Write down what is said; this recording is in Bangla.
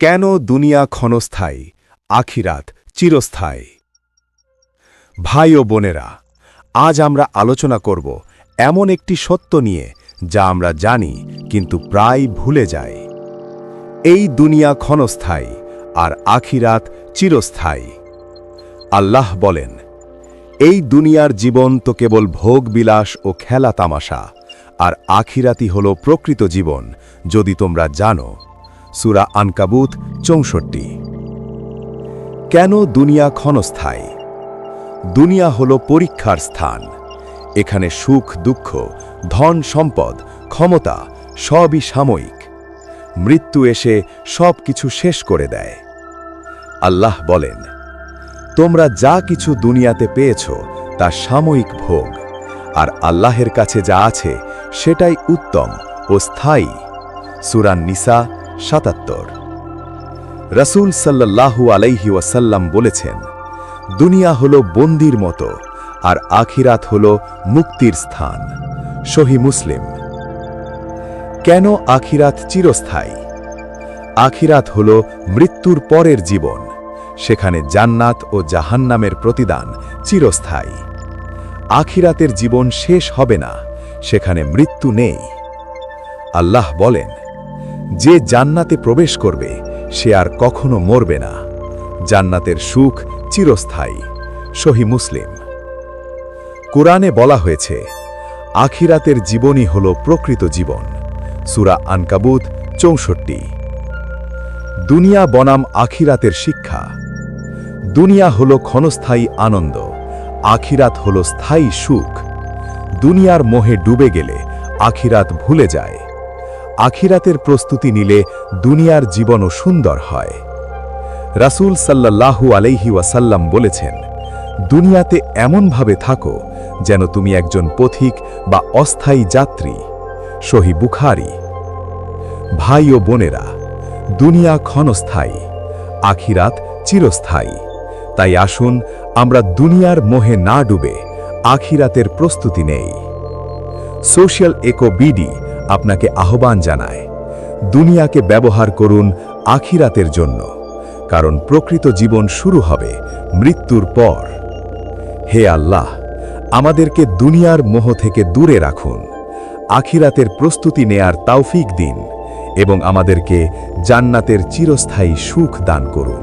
কেন দুনিয়া ক্ষণস্থায়ী, আখিরাত চিরস্থায়ী? ভাই ও বোনেরা, আজ আমরা আলোচনা করব এমন একটি সত্য নিয়ে যা আমরা জানি কিন্তু প্রায় ভুলে যাই। এই দুনিয়া ক্ষণস্থায়ী আর আখিরাত চিরস্থায়ী। আল্লাহ বলেন, এই দুনিয়ার জীবন তো কেবল ভোগ বিলাস ও খেলা তামাশা আর আখিরাতি হল প্রকৃত জীবন, যদি তোমরা জানো। সুরা আনকাবুত চৌষট্টি। কেন দুনিয়া ক্ষণস্থায়ী? দুনিয়া হল পরীক্ষার স্থান। এখানে সুখ, দুঃখ, ধন, সম্পদ, ক্ষমতা সবই সাময়িক। মৃত্যু এসে সব কিছু শেষ করে দেয়। আল্লাহ বলেন, তোমরা যা কিছু দুনিয়াতে পেয়েছ, তা সাময়িক ভোগ। আর আল্লাহের কাছে যা আছে, সেটাই উত্তম ও স্থায়ী। সুরান নিসা সাতাত্তর। রসুল সাল্লাল্লাহু আলাইহি ওয়াসাল্লাম বলেছেন, দুনিয়া হল বন্দির মতো, আর আখিরাত হল মুক্তির স্থান। সহি মুসলিম। কেন আখিরাত চিরস্থায়ী? আখিরাত হল মৃত্যুর পরের জীবন, সেখানে জান্নাত ও জাহান্নামের প্রতিদান চিরস্থায়ী। আখিরাতের জীবন শেষ হবে না, সেখানে মৃত্যু নেই। আল্লাহ বলেন যে জান্নাতে প্রবেশ করবে, সে আর কখনো মরবে না। জান্নাতের সুখ চিরস্থায়ী। সহি মুসলিম। কোরআনে বলা হয়েছে, আখিরাতের জীবনই হল প্রকৃত জীবন। সুরা আনকাবুত চৌষট্টি। দুনিয়া বনাম আখিরাতের শিক্ষা। দুনিয়া হল ক্ষণস্থায়ী আনন্দ, আখিরাত হল স্থায়ী সুখ। দুনিয়ার মোহে ডুবে গেলে আখিরাত ভুলে যায়। আখিরাতের প্রস্তুতি নিলে দুনিয়ার জীবনও সুন্দর হয়। রাসূল সাল্লাহু আলাইহি ওয়াসাল্লাম বলেছেন, দুনিয়াতে এমনভাবে থাকো যেন তুমি একজন পথিক বা অস্থায়ী যাত্রী। সহি বুখারি। ভাই ও বোনেরা, দুনিয়া ক্ষণস্থায়ী, আখিরাত চিরস্থায়ী। তাই আসুন, আমরা দুনিয়ার মোহে না ডুবে আখিরাতের প্রস্তুতি নেই। সোশ্যাল একো বিডি আপনাকে আহ্বান জানায়, দুনিয়াকে ব্যবহার করুন আখিরাতের জন্য, কারণ প্রকৃত জীবন শুরু হবে মৃত্যুর পর। হে আল্লাহ, আমাদেরকে দুনিয়ার মোহ থেকে দূরে রাখুন, আখিরাতের প্রস্তুতি নেয়ার তাওফিক দিন এবং আমাদেরকে জান্নাতের চিরস্থায়ী সুখ দান করুন।